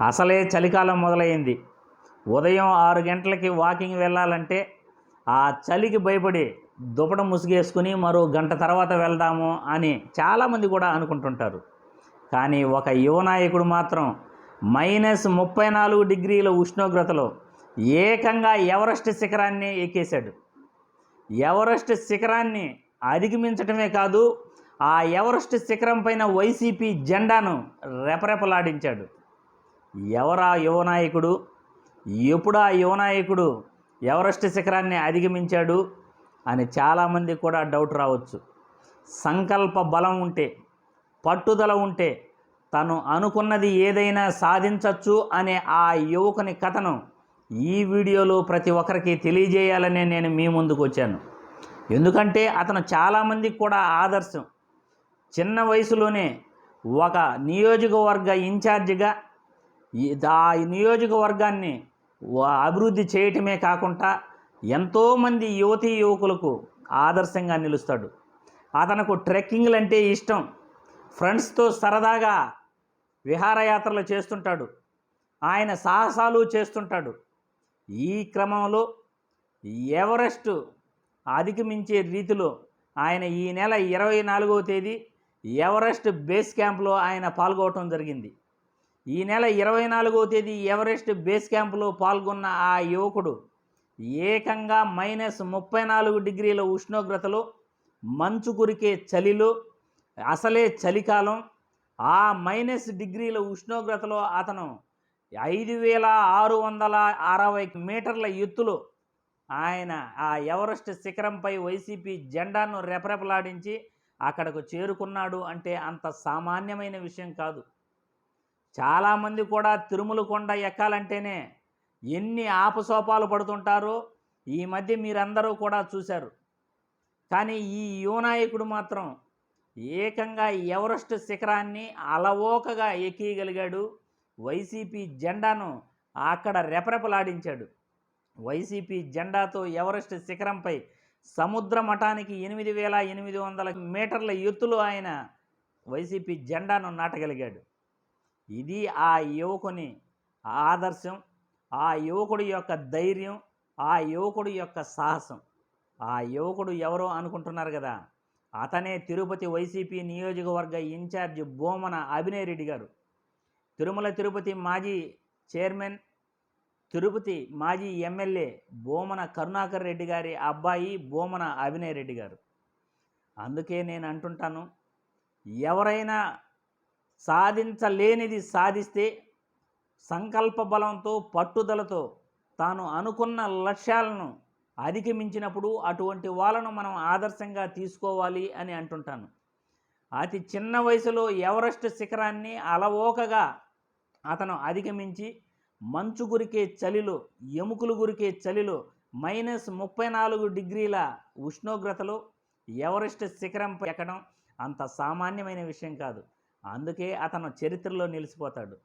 అసలే చలికాలం మొదలైంది. ఉదయం ఆరు గంటలకి వాకింగ్ వెళ్ళాలంటే ఆ చలికి భయపడి దుపట ముసుగేసుకుని మరో గంట తర్వాత వెళ్దాము అని చాలామంది కూడా అనుకుంటుంటారు. కానీ ఒక యువ నాయకుడు మాత్రం మైనస్ ముప్పై నాలుగు డిగ్రీల ఉష్ణోగ్రతలో ఏకంగా ఎవరెస్ట్ శిఖరాన్ని ఎక్కేశాడు. ఎవరెస్ట్ శిఖరాన్ని అధిగమించటమే కాదు ఆ ఎవరెస్ట్ శిఖరం పైన వైసీపీ జెండాను రెపరెపలాడించాడు. ఎవరా యువనాయకుడు ఎప్పుడా యువనాయకుడు ఆ ఎవరెస్ట్ శిఖరాన్ని అధిగమించాడు? అని చాలామంది కూడా డౌట్ రావచ్చు. సంకల్ప బలం ఉంటే పట్టుదల ఉంటే తను అనుకున్నది ఏదైనా సాధించవచ్చు అనే ఆ యువకుని కథను ఈ వీడియోలో ప్రతి ఒక్కరికి తెలియజేయాలనే నేను మీ ముందుకు వచ్చాను. ఎందుకంటే అతను చాలామందికి కూడా ఆదర్శం. చిన్న వయసులోనే ఒక నియోజకవర్గ ఇన్ఛార్జిగా ఆ నియోజకవర్గాన్ని అభివృద్ధి చేయటమే కాకుండా ఎంతోమంది యువతీ యువకులకు ఆదర్శంగా నిలుస్తాడు. అతనకు ట్రెక్కింగ్లు అంటే ఇష్టం. ఫ్రెండ్స్తో సరదాగా విహారయాత్రలు చేస్తుంటాడు. ఆయన సాహసాలు చేస్తుంటాడు. ఈ క్రమంలో ఎవరెస్ట్ అధిగమించే రీతిలో ఆయన ఈ నెల ఇరవై నాలుగవ తేదీ ఎవరెస్ట్ బేస్ క్యాంప్లో ఆయన పాల్గొవటం జరిగింది. ఈ నెల ఇరవై నాలుగవ తేదీ ఎవరెస్ట్ బేస్ క్యాంపులో పాల్గొన్న ఆ యువకుడు ఏకంగా మైనస్ ముప్పై నాలుగు డిగ్రీల ఉష్ణోగ్రతలో మంచు కురికే చలిలో అసలే చలికాలం. ఆ మైనస్ డిగ్రీల ఉష్ణోగ్రతలో అతను ఐదు వేల ఆరు వందల అరవై మీటర్ల ఎత్తులో ఆయన ఆ ఎవరెస్ట్ శిఖరంపై వైసీపీ జెండాను రెపరెపలాడించి అక్కడకు చేరుకున్నాడు అంటే అంత సామాన్యమైన విషయం కాదు. చాలామంది కూడా తిరుమల కొండ ఎక్కాలంటేనే ఎన్ని ఆపసోపాలు పడుతుంటారో ఈ మధ్య మీరందరూ కూడా చూశారు. కానీ ఈ యువనాయకుడు మాత్రం ఏకంగా ఎవరెస్ట్ శిఖరాన్ని అలవోకగా ఎక్కియగలిగాడు. వైసీపీ జెండాను అక్కడ రెపరెపలాడించాడు. వైసీపీ జెండాతో ఎవరెస్ట్ శిఖరంపై సముద్ర మఠానికి ఎనిమిది వేల ఎనిమిది వందల మీటర్ల ఎత్తులో ఆయన వైసీపీ జెండాను నాటగలిగాడు. ఇది ఆ యువకుని ఆదర్శం ఆ యువకుడి యొక్క ధైర్యం ఆ యువకుడి యొక్క సాహసం. ఆ యువకుడు ఎవరో అనుకుంటున్నారు కదా అతనే తిరుపతి వైసీపీ నియోజకవర్గ ఇన్ఛార్జ్ బోమన అభినయ్ రెడ్డి గారు. తిరుమల తిరుపతి మాజీ చైర్మన్ తిరుపతి మాజీ ఎమ్మెల్యే బోమన కరుణాకర్ రెడ్డి గారి అబ్బాయి బోమన అభినయ్ రెడ్డి గారు. అందుకే నేను అంటుంటాను ఎవరైనా సాధించలేనిది సాధిస్తే సంకల్ప బలంతో పట్టుదలతో తాను అనుకున్న లక్ష్యాలను అధిగమించినప్పుడు అటువంటి వాళ్ళను మనం ఆదర్శంగా తీసుకోవాలి అని అంటుంటాను. అతి చిన్న వయసులో ఎవరెస్ట్ శిఖరాన్ని అలవోకగా అతను అధిగమించి మంచు గురికే చలిలో ఎముకలు గురికే చలిలో మైనస్ ముప్పై నాలుగు డిగ్రీల ఉష్ణోగ్రతలో ఎవరెస్ట్ శిఖరం ఎక్కడం అంత సామాన్యమైన విషయం కాదు. అందుకే అతను చరిత్రలో నిలిచిపోతాడు.